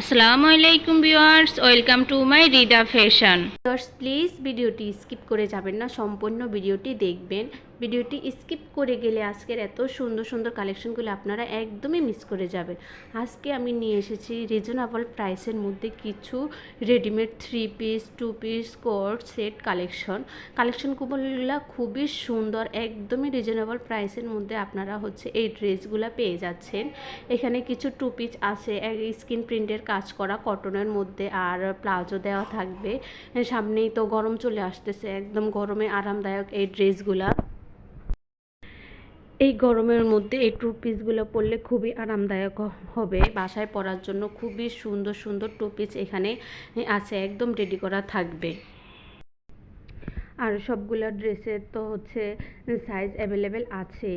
আসসালামু আলাইকুম viewers, welcome to my Rida fashion. Viewers, please ভিডিওটি স্কিপ করে যাবেন না, সম্পূর্ণ ভিডিওটি দেখবেন। ভিডিওটি স্কিপ করে গেলে আজকের এত সুন্দর সুন্দর কালেকশনগুলো আপনারা একদমই মিস করে যাবেন। আজকে আমি নিয়ে এসেছি রিজনেবল প্রাইসের মধ্যে কিছু readymade three piece two piece coat set collection কালেকশনগুলো খুবই সুন্দর, একদমই রিজনেবল প্রাইসের মধ্যে আপনারা হচ্ছে এই ড্রেসগুলো পেয়ে যাচ্ছেন। এখানে কিছু টু পিস আছে স্কিন প্রিন্টের কাজ করা কটনের মধ্যে আর প্লাজো দেওয়া থাকবে। সামনেই তো গরম চলে আসতেছে, একদম গরমে আরামদায়ক এই ড্রেসগুলা এই গরমের মধ্যে এই টু পিসগুলো পরলে খুবই আরামদায়ক হবে। বাসায় পরার জন্য খুবই সুন্দর সুন্দর টু পিস এখানে আছে, একদম রেডি করা থাকবে। আর সবগুলো ড্রেসের তো হচ্ছে সাইজ অ্যাভেলেবেল আছে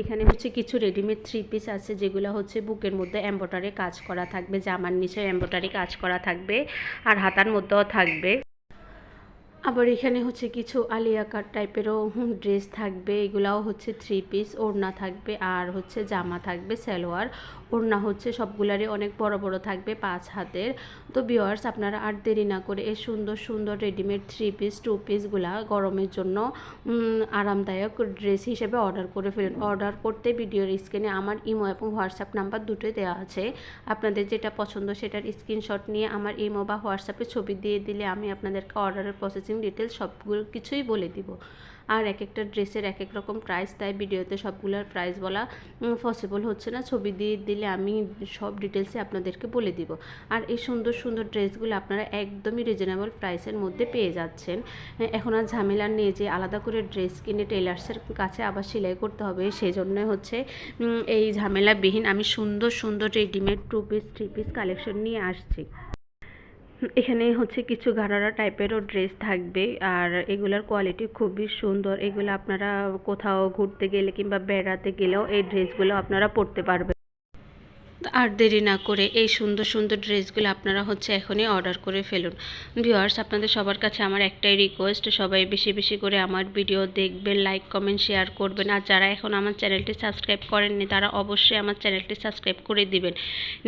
এখানে হচ্ছে কিছু রেডিমেড থ্রি পিস আছে, যেগুলো হচ্ছে বুকের মধ্যে এম্ব্রয়ডারি কাজ করা থাকবে, জামার নিচে এম্ব্রয়ডারি কাজ করা থাকবে, আর হাতার মধ্যেও থাকবে। আবার এখানে হচ্ছে কিছু আলিয়া কাট টাইপেরও ড্রেস থাকবে। এগুলাও হচ্ছে থ্রি পিস ওড়না থাকবে আর হচ্ছে জামা থাকবে, সালোয়ার। ওড়না হচ্ছে সবগুলারই অনেক বড় বড় থাকবে পাঁচ হাতের। তো বিওয়ার্স আপনারা আর দেরি না করে এই সুন্দর সুন্দর রেডিমেড থ্রি পিস টু পিসগুলা গরমের জন্য আরামদায়ক ড্রেস হিসেবে অর্ডার করে ফেলুন অর্ডার করতে ভিডিওর স্ক্রিনে আমার ইমো এবং হোয়াটসঅ্যাপ নাম্বার দুটোই দেওয়া আছে। আপনাদের যেটা পছন্দ সেটার স্ক্রিনশট নিয়ে আমার ইমো বা হোয়াটসঅ্যাপে ছবি দিয়ে দিলে আমি আপনাদেরকে অর্ডারের প্রসেসিং ডিটেলস সবগুলো কিছুই বলে দিব। আর এক একটা ড্রেসের এক এক রকম প্রাইস তাই ভিডিওতে সবগুলোর প্রাইস বলা পসিবল হচ্ছে না। ছবি দিয়ে দিলে আমি সব ডিটেলসে আপনাদেরকে বলে দিব। আর এই সুন্দর সুন্দর ড্রেসগুলো আপনারা একদমই রিজনেবল প্রাইসের মধ্যে পেয়ে যাচ্ছেন। এখন আর ঝামেলা নেই যে আলাদা করে ড্রেস কিনে টেলার্সের কাছে আবার সেলাই করতে হবে। সেই জন্য হচ্ছে এই ঝামেলাবিহীন আমি সুন্দর সুন্দর readymade two piece three piece collection নিয়ে আসছি। এখানে হচ্ছে কিছু গারারা টাইপেরও ড্রেস থাকবে। আর এগুলার কোয়ালিটি খুবই সুন্দর। এগুলো আপনারা কোথাও ঘুরতে গেলে কিংবা বেড়াতে গেলেও এই ড্রেসগুলো আপনারা পরতে পারবেন। আর দেরি না করে এই সুন্দর সুন্দর ড্রেসগুলো আপনারা হচ্ছে এখনই অর্ডার করে ফেলুন। ভিউয়ার্স, আপনাদের সবার কাছে আমার একটাই রিকোয়েস্ট সবাই বেশি বেশি করে আমার ভিডিও দেখবেন লাইক কমেন্ট শেয়ার করবেন। আর যারা এখন আমার চ্যানেলটি সাবস্ক্রাইব করেননি, তারা অবশ্যই আমার চ্যানেলটি সাবস্ক্রাইব করে দিবেন।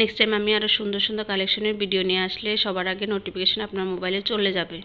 নেক্সট টাইম আমি আরও সুন্দর সুন্দর কালেকশনের ভিডিও নিয়ে আসলে সবার আগে নোটিফিকেশন আপনার মোবাইলে চলে যাবে।